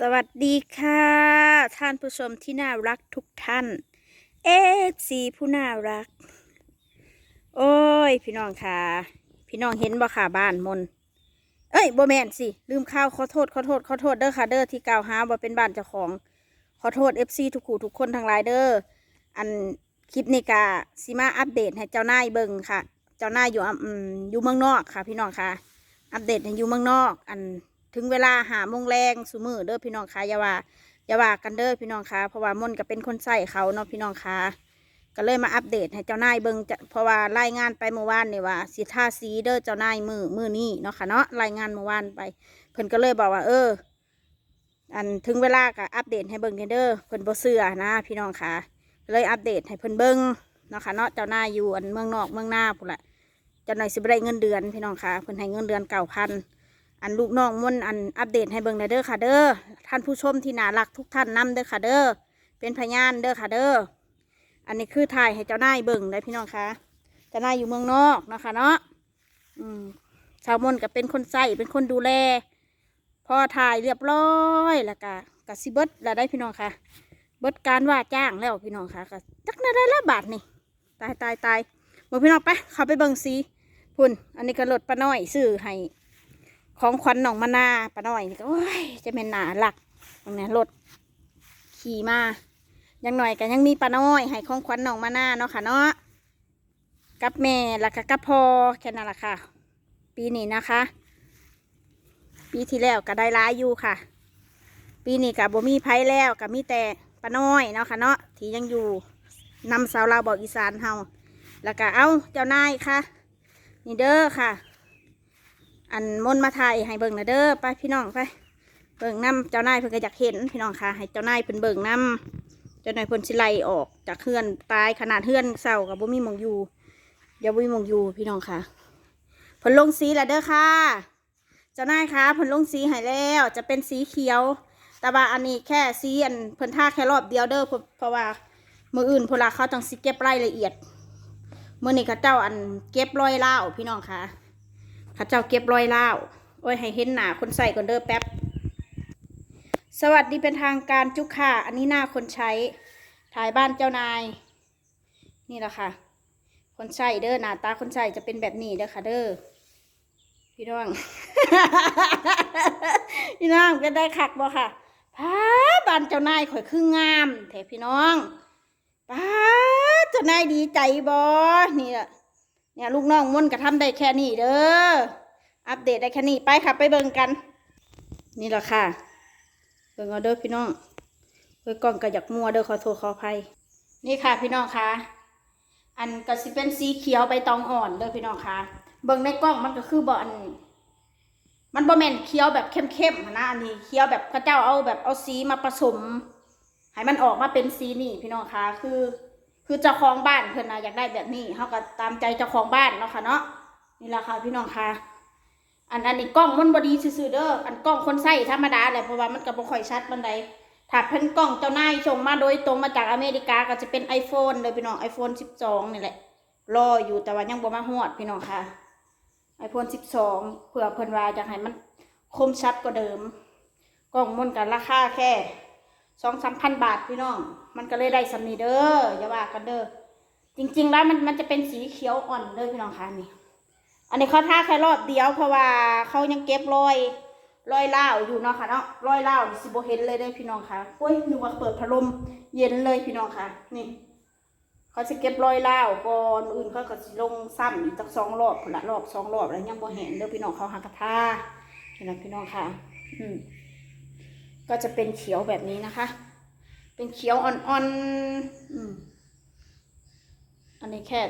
สวัสดีค่ะ ท่านผู้ชมที่น่ารักทุกท่านเอฟซีผู้น่ารัก โอ้ย พี่น้องค่ะ พี่น้องเห็นบ่ค่ะบ้านมน เอ้ยบ่แมนสิ ลืมข้าวขอโทษขอโทษขอโทษเด้อค่ะเด้อที่กล่าวหาว่าเป็นบ้านเจ้าของ ขอโทษเอฟซีทุกคู่ทุกคนทั้งหลายเด้ออันคลิปนี้กาสิมาอัปเดตให้เจ้านายเบิ่งค่ะ เจ้านายอยู่อ่ำอืมอยู่เมืองนอกค่ะ พี่น้องค่ะ อัปเดตให้อยู่เมืองนอก อัน ถึงเวลาหาโมงแรงสุมือเด้อพี่น้องคะอย่าว่าอย่าว่ากันเด้อพี่น้องคะเพราะว่ามนก็เป็นคนใส่เขาเนาะพี่น้องคะก็เลยมาอัปเดตให้เจ้านายเบิงจะเพราะว่ารายงานไปเมื่อวานเนี่ยว่าสิท่าสีเด้อเจ้านายมือมือนี้เนาะค่ะเนาะรายงานเมื่อวานไป เพิ่นก็เลยบอกว่า เออ อันถึงเวลาก็อัปเดตให้เบิงเด้อเพิ่นบ่เชื่อนะพี่น้องค่ะ เลยอัปเดตให้เพิ่นเบิงเนาะค่ะเนาะเจ้านายอยู่อันเมืองนอกเมืองหน้าพุ่นละเจ้านายสิบได้เงินเดือนพี่น้องค่ะเพิ่นให้เงินเดือนเก้าพัน อันลูกน้องมนต์อันอัปเดตให้เบิ่งหน่อยเด้อค่ะเด้อท่านผู้ชมที่น่ารักทุกท่านนํเด้อค่ะเด้อเป็นพยานเด้อค่ะเด้ออันนี้คือถ่ายให้เจ้านายเบิ่งได้พี่น้องค่ะเจ้านายอยู่เมืองนอกเนาะค่ะเนาะอืมชาวมนต์ก็เป็นคนใส่เป็นคนดูแลพอถ่ายเรียบร้อยแล้วก็กสิเบิดแล้วได้พี่น้องค่ะ เบิดการว่าจ้างแล้วพี่น้องค่ะก็จักน่าได้ละบาทนี่ตายตายตายบอกพี่น้องไปเขาไปเบิ่งสีพุ่นอันนี้ก็รถป้าน้อยซื้อให้ ของขวัญน้องมานาป้าน้อยนี่ก็โอ้ยจะเป็นหนาหลักตรงนี้รถขี่มายังหน่อยก็ยังมีป้าน้อยให้ของขวัญน้องมานาเนาะค่ะเนาะกับแม่ล้วก็กับพอแค่นั้นแหละค่ะ ปีนี้นะคะ ปีที่แล้วก็ได้ร้ายอยู่ค่ะ ปีนี้กับบ่มีไผแล้วกับมีแต่ป้าน้อยเนาะค่ะเนาะที่ยังอยู่นำสาวลาวบอกอีสานเฮาแล้วก็เอ้าเจ้านายค่ะนี่เด้อค่ะ อันมนมาถ่ายให้เบิ่งนะเด้อไปพี่น้องไปเบิ่งน้ำเจ้านายเพิ่นก็อยากเห็นพี่น้องค่ะ ให้เจ้านายเพิ่นเบิ่งน้ำเจ้านายเพิ่นสิไล่ออกจากเฮือนตายขนาดเฮือนเศร้ากับบ่มีมองอยู่เดี๋ยวบ่มีมองอยู่พี่น้องค่ะเพิ่นลงสีแล้วเด้อค่ะ เจ้านายคะเพิ่นลงสีให้แล้วจะเป็นสีเขียว แต่ว่าอันนี้แค่สีอันเพิ่นท่าแค่รอบเดียวเด้อเพราะว่ามืออื่นพวกเราเขาต้องสิเก็บรายละเอียดมื่อนี้เขาเจ้าอันเก็บรอยเล่าพี่น้องค่ะ ขาเจ้าเก็บรอยเล่าโอ้ยให้เห็นหนาคนใส่ก่อนเด้อแป๊บ สวัสดีเป็นทางการจุกค่ะ อันนี้หน้าคนใช้ ถ่ายบ้านเจ้านาย นี่แหละค่ะ คนใส่เด้อหน้าตาคนใส่จะเป็นแบบนี้เด้อค่ะเด้อ พี่น้อง พี่น้องก็ได้คักบ่ค่ะป้าบ้านเจ้านายข่อยคืองามแถพี่น้องป้าเจ้านายดีใจบ่นี่แหละ เนี่ยลูกน้องม่วนก็ทำได้แค่นี้เด้อ อัปเดตได้แค่นี้ไปค่ะไปเบิ่งกัน นี่แหละค่ะ เบิ่งเอาเด้อพี่น้องเฮ้ยกล้องก็อยากมัวเด้อขอโทษขออภัย นี่ค่ะพี่น้องค่ะ อันก็สิเป็นสีเขียวใบตองอ่อนเด้อพี่น้องค่ะ เบิ่งในกล้องมันก็คือบ่อันมันบ่แม่นเคี้ยวแบบเข้มๆนะอันนี้เคี้ยวแบบเขาเจ้าเอาแบบเอาสีมาผสมให้มันออกมาเป็นสีนี่พี่น้องคะคือ คือเจ้าของบ้านเพิ่อนนะอยากได้แบบนี้เขาก็ตามใจเจ้าของบ้านเนาะค่ะเนาะนี่แหละค่ะพี่น้องค่ะ อันอันนี้กล้องมันบ่ดีซื่อๆเด้ออันกล้องคนใส่ธรรมดาแหละเพราะว่ามันก็บ่ค่อยชัดปานใดถ้าเพิ่นกล้องเจ้านายส่งมาโดยตรงมาจากอเมริกาก็จะเป็น iPhone เลยพี่น้อง iPhone 12 นี่แหละ รออยู่แต่ว่ายังบ่มาฮอดพี่น้องค่ะไอโฟน12 เผื่อเพิ่นว่าจะให้มันคมชัดกว่าเดิม กล้องมันกันราคาแค่ สองสามพันบาทพี่น้อง มันก็เลยได้สำนีเด้ออย่าว่ากันเด้อจริง ๆ แล้วมันมันจะเป็นสีเขียวอ่อนเด้อพี่น้องคะนี่ อันนี้เขาท่าแค่รอบเดียวเพราะว่าเขายังเก็บรอยรอยเล่าอยู่เนาะค่ะเนาะรอยเล่าวนี่สิบ่เห็นเลยเด้อพี่น้องค่ะโอ้ยนึกว่าเปิดพัดลมเย็นเลยพี่น้องค่ะนี่เขาจะเก็บรอยเล่าก่อนอื่นเขาก็สิลงซ้ำอีกตั้งสองรอบพุ่นละรอบสองรอบแล้วยังโบเห็นเด้อพี่น้องเขาหักกระทาเห็นไหมพี่น้องค่ะ อืม ก็จะเป็นเขียวแบบนี้นะคะ เป็นเขียวอ่อนๆอืมอันนี้แค่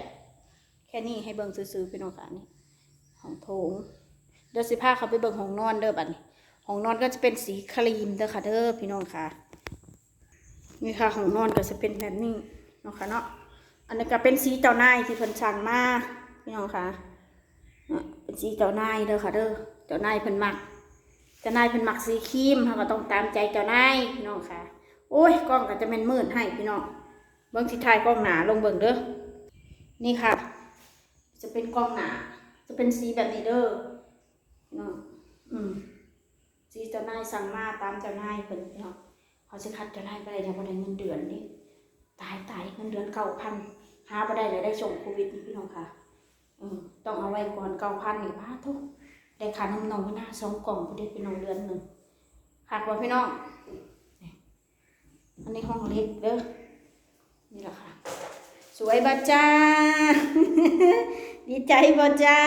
แค่นี้ให้เบิ่งซื้อๆพี่น้องค่ะนี่ห้องโถงเดี๋ยวสิพาเขาไปเบิ่งห้องนอนเด้อบัดนี้ห้องนอนก็จะเป็นสีครีมเด้อค่ะเด้อพี่น้องค่ะ นี่ค่ะห้องนอนก็จะเป็นแบบนี้เนาะค่ะเนาะอันนี้ก็เป็นสีเจ้านายที่เพิ่นสั่งมาพี่น้องค่ะเป็นสีเจ้านายเด้อค่ะเด้อเจ้านายเพิ่นมัก จ้านายเพิ่นมักสีครีมเราก็ต้องตามใจเจ้านายพี่น้องค่ะ โอ้ยกล้องก็จะเป็นมืดให้พี่น้องเบิ่งสิถ่ายกล้องหนาลงเบิ่งเด้อนี่ค่ะ จะเป็นกล้องหนา จะเป็นสีแบบนี้เด้อพี่น้องอืมสีเจ้านายสั่งมาตามเจ้านายเพิ่นพี่น้องเขาสิคัดเจ้านายไปได้เนี่ยบ่ได้เงินเดือนนี่ตายตายเงินเดือนเก้าพันหาบ่ได้เลยได้ส่งโควิดนี่พี่น้องค่ะ อืมต้องเอาไว้ก่อนเก้าพันนี่ป้าทุก ได้ค่าน้ำนมไม่น่าสองกล่องพอดีพี่น้องเดือนหนึ่งหักว่าพี่น้องนี่อันนี้ห้องเล็กเด้อนี่แหละค่ะ สวยบ่จ้า ดีใจบ่จ้า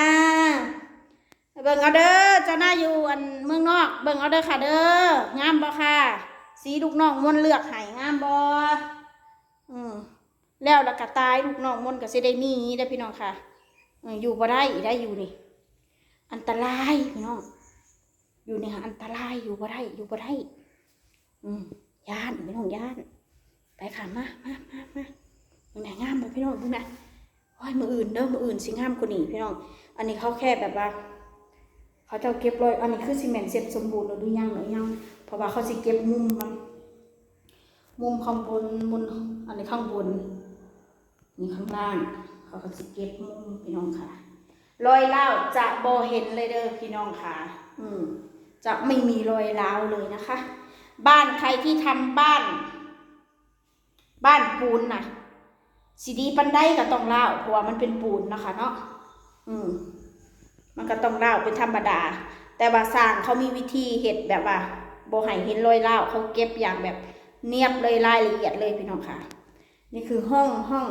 เบิ่งเอาเด้อเจ้าหน้าอยู่อันเมืองนอก เบิ่งเอาเด้อค่ะเด้องามบ่ค่ะ สีลูกน้องมนเลือกให้งามบ่อืมแล้วล้วก็ตายลูกน้องมนก็สิได้มีได้พี่น้องค่ะอออยู่บ่ได้ได้อยู่นี่ อันตรายพี่น้อง อยู่นี่ค่ะอันตรายอยู่บ่ได้อยู่บ่ได้ อืมย่านพี่น้องย่าน ไปค่ะมามามามาเบิ่งไหนงามบ่พี่น้องเบิ่งนะโอ้ยมืออื่นเด้อมืออื่นสิงามกว่านี้พี่น้อง อันนี้เขาแค่แบบว่า เขาจะเอาเก็บรอย อันนี้คือซีเมนต์เสร็จสมบูรณ์แล้วหรือยังหรือยัง เพราะว่าเขาสิเก็บมุมมัน มุมข้างบนบนอันนี้ข้างบนนี่ข้างล่าง เขาก็สิเก็บมุมพี่น้องค่ะ รอยเล่าจะบอเห็นเลยเด้อพี่น้องค่ะ อืม จะไม่มีรอยร้าเลยนะคะ บ้านใครที่ทำบ้าน บ้านปูนน่ะสีดีปันไดก็ต้องเล่าเพราะว่ามันเป็นปูนนะคะ เนาะอืม มันก็ต้องเล่าเป็นธรรมดา แต่ว่าสร้างเขามีวิธีเห็ดแบบว่าโบให้เห็นรอยเล่าเขาเก็บอย่างแบบเนียบเลยรายละเอียดเลยพี่น้องค่ะ นี่คือห้องห้อง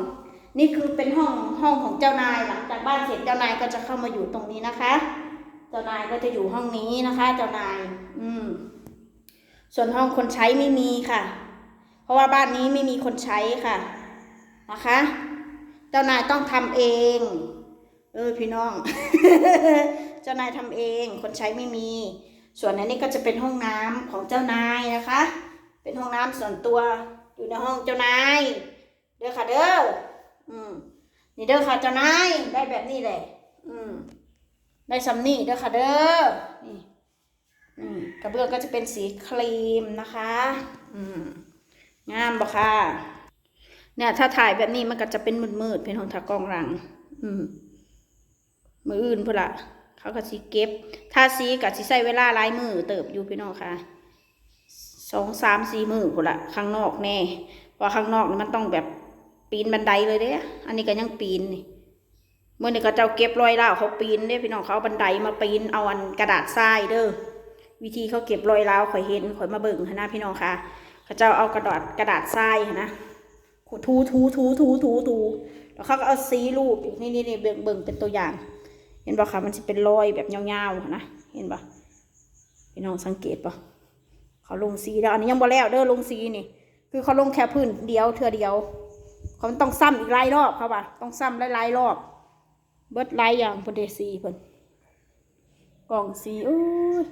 นี่คือเป็นห้องห้องของเจ้านายหลังจากบ้านเสร็จเจ้านายก็จะเข้ามาอยู่ตรงนี้นะคะ เจ้านายก็จะอยู่ห้องนี้นะคะ เจ้านาย อืม ส่วนห้องคนใช้ไม่มีค่ะ เพราะว่าบ้านนี้ไม่มีคนใช้ค่ะ นะคะ เจ้านายต้องทำเอง เออพี่น้อง เจ้านายทำเอง คนใช้ไม่มี ส่วนอันนี้ก็จะเป็นห้องน้ำของเจ้านายนะคะ เป็นห้องน้ำส่วนตัวอยู่ในห้องเจ้านาย เด้อค่ะเด้อ อืมนี่เด้อค่ะเจ้านายได้แบบนี้แหละ อืมได้ซัมนี่เด้อค่ะเด้อนี่อืมกระเบื้องก็จะเป็นสีครีมนะคะ อืมงามบ่ค่ะ เนี่ย ถ้าถ่ายแบบนี้มันก็จะเป็นมืดๆเป็นของทากล้องหลัง อืมมืออื่นพุ่นละเขาก็สิเก็บ ถ้าสีกับสิใส่เวลาลายมือเติบอยู่พี่น้องค่ะสองสามสี่มือพุ่นละข้างนอกแน่เพราะข้างนอกนี่มันต้องแบบ ปีนบันไดเลยเด้อันนี้ก็ยังปีนนี่เมื่อนี่ก็เจ้าเก็บรอยเล่าวเขาปีนเด้พี่น้องเขาบันไดมาปีนเอาอันกระดาษทรายเด้อวิธีเขาเก็บรอยเล่าวข่อยเห็นข่อยมาเบิ่งนะพี่น้องค่ะเขาเจ้าเอากระดาษกระดาษทรายนะทูทูทูทูทูทูแล้วเขาก็เอาสีรูปนี่นี่นี่เบิ่งเบิ่งเป็นตัวอย่าง เห็นป่ะคะมันจะเป็นรอยแบบยาวๆนะเห็นป่ะพี่น้องสังเกตป่ะเขาลงสีแล้วอันนี้ยังบ่แล้วเด้อลงสีนี่ คือเขาลงแค่พื้นเดียวเทือเดียว เขาต้องซ้ำอีกหลายรอบเขาปะต้องซ้ำหลายๆรอบ เบิดหลายอย่างพนเดสีเพิ่นกล่องสีอู้ย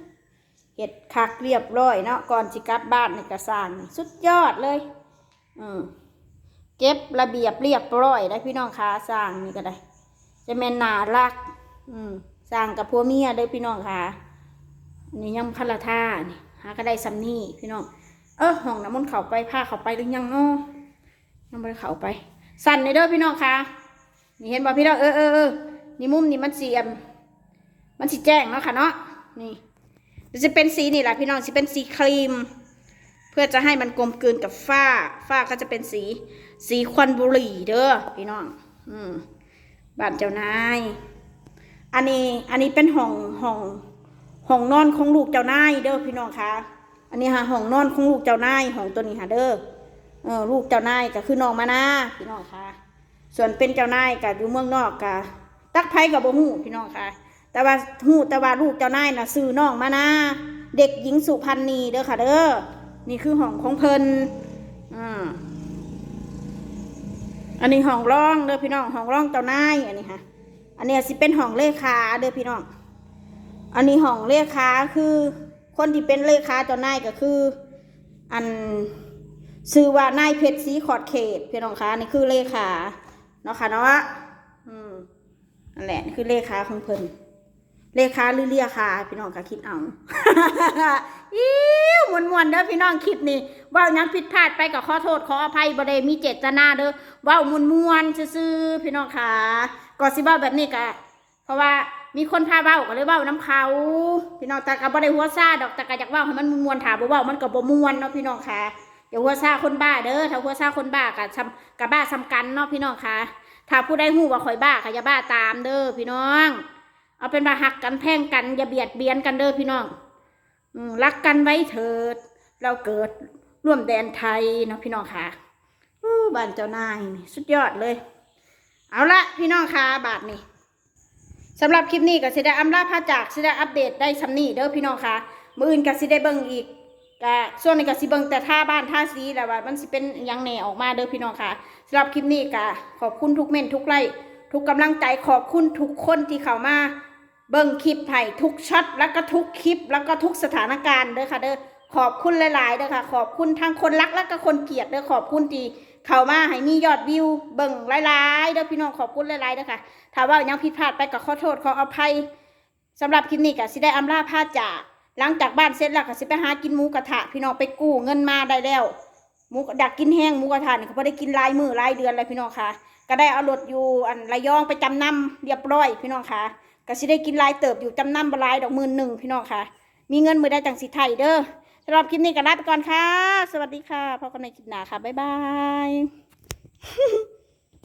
เห็ดคักเรียบร้อยเนาะก่อนสิกลับบ้านในกระสางนี่สุดยอดเลยอืมเก็บระเบียบเรียบร้อยได้พี่น้องค้าสร้างนี่ก็ได้ จะแม่นนารัก อืมสร้างกับพัวเมียเด้พี่น้องค่ะนนี้ยังพันละท่านี่หาก็ได้ซัมนี่พี่น้องเออห้องน้ำมันเขาไปผ้าเขาไปหรือยังเนาะ ยังไม่ได้เขาไป สั่นเลยเด้อพี่น้องค่ะ นี่เห็นบ่พี่น้องเออเออเออนี่มุมนี่มันเสียม มันสีแจ้งเนาะค่ะเนาะ นี่จะเป็นสีนี่แหละพี่น้องจะเป็นสีครีม เพื่อจะให้มันกลมกลืนกับฝ้า ฝ้าก็จะเป็นสี สีควันบุหรี่เด้อพี่น้อง อืมบ้านเจ้านาย อันนี้ อันนี้เป็นห้องห้องห้องนอนของลูกเจ้านายเด้อพี่น้องคะ อันนี้ค่ะห้องนอนของลูกเจ้านายห้องตัวนี้ค่ะเด้อ เออลูกเจ้านายก็คือน้องมานาพี่น้องค่ะ ส่วนเป็นเจ้านายก็อยู่เมืองนอกก็ตักไผกับบ่ฮู้พี่น้องค่ะ แต่ว่าฮู้แต่ว่าลูกเจ้านายน่ะซื้อน้องมานาเด็กหญิงสุพรรณีเด้อค่ะ เด้อนี่คือห้องของเพิ่นอ่าอันนี้ห้องร่องเด้อพี่น้องห้องร่องเจ้านายอันนี้ค่ะ อันนี้สิเป็นห้องเลขาเด้อพี่น้อง อันนี้ห้องเลขาคือ คนที่เป็นเลขาเจ้านายก็คือ อัน ชื่อว่านายเพชรสีขอดเขตพี่น้องคะนี่คือเลขาเนาะค่ะเนาะอืมนั่นแหละนี่คือเลขาของเพิ่นเลขาหรือเลียขาพี่น้องคะคิดเอาอิ้วมวนมวนๆเด้อพี่น้องคลิปนี้ว่ายังผิดพลาดไปก็ขอโทษขออภัยบ่ได้มีเจตนาเด้อว่ามวนมวนซื่อๆพี่น้องค่ะก็สิเว้าแบบนี้ก็เพราะว่ามีคนพาเว้าก็เลยเว้าน้ำเขา พี่น้องแต่ก็บ่ได้หัวซาดอกแต่ก็อยากเว้าให้มันมวนๆถามบ่เว้ามันก็บ่มวนเนาะพี่น้องค่ะ อย่าหัวซาคนบ้าเด้อถ้าหัวซาคนบ้าก็ซ้ำก็บ้าซ้ำกันเนาะพี่น้องค่ะถ้าผู้ใดฮู้ว่าข่อยบ้าก็อย่าบ้าตามเด้อพี่น้อง เอาเป็นว่าหักกันแพ่งกันอย่าเบียดเบียนกันเด้อพี่น้องอืรักกันไว้เถิด เราเกิดร่วมแดนไทยเนาะพี่น้องค่ะบ้านเจ้านายนี่สุดยอดเลย เอาละพี่น้องค่ะบาทนี้สำหรับคลิปนี้ก็สิได้อำลาพาจากสิได้อัปเดตได้สำนี่เด้อพี่น้องค่ะ มืออื่นก็สิได้เบิ่งอีก ก็ส่วนนี้ก็สิเบิ่งแต่ท่าบ้านท่าสีแล้วว่ามันสิเป็นยังแหน่ออกมาเด้อพี่น้องค่ะสำหรับคลิปนี้ก็ขอบคุณทุกเม่นทุกไลค์ทุกกำลังใจขอบคุณทุกคนที่เข้ามา เบิ่งคลิปให้ทุกช็อตแล้วก็ทุกคลิป แล้วก็ทุกสถานการณ์เด้อค่ะเด้อขอบคุณหลายๆเด้อค่ะ ขอบคุณทั้งคนรักและก็คนเกลียดเด้อขอบคุณที่เข้ามาให้มียอดวิว เบิ่งหลายๆเด้อพี่น้องขอบคุณหลายๆเด้อค่ะถ้าว่ายังผิดพลาดไปก็ขอโทษขออภัยสำหรับคลิปนี้ก็สิได้อำลาพาจาก หลังจากบ้านเสร็จแล้วก็สิไปหากินหมูกระทะพี่น้องไปกู้เงินมาได้แล้วหมูดักกินแห้งหมูกระทะนี่ก็พอได้กินรายมือรายเดือนเลยพี่น้องค่ะ ก็ได้เอารถอยู่อันระยองไปจำนำเรียบร้อยพี่น้องค่ะก็สิได้กินลายเติบอยู่จำนำบลายดอกหมื่นหนึ่งพี่น้องค่ะ มีเงินมือได้จังสิไทยเด้อสำหรับคลิปนี้ก็ลาไปก่อนค่ะ สวัสดีค่ะพบกันในคลิปหน้าค่ะบ๊ายบาย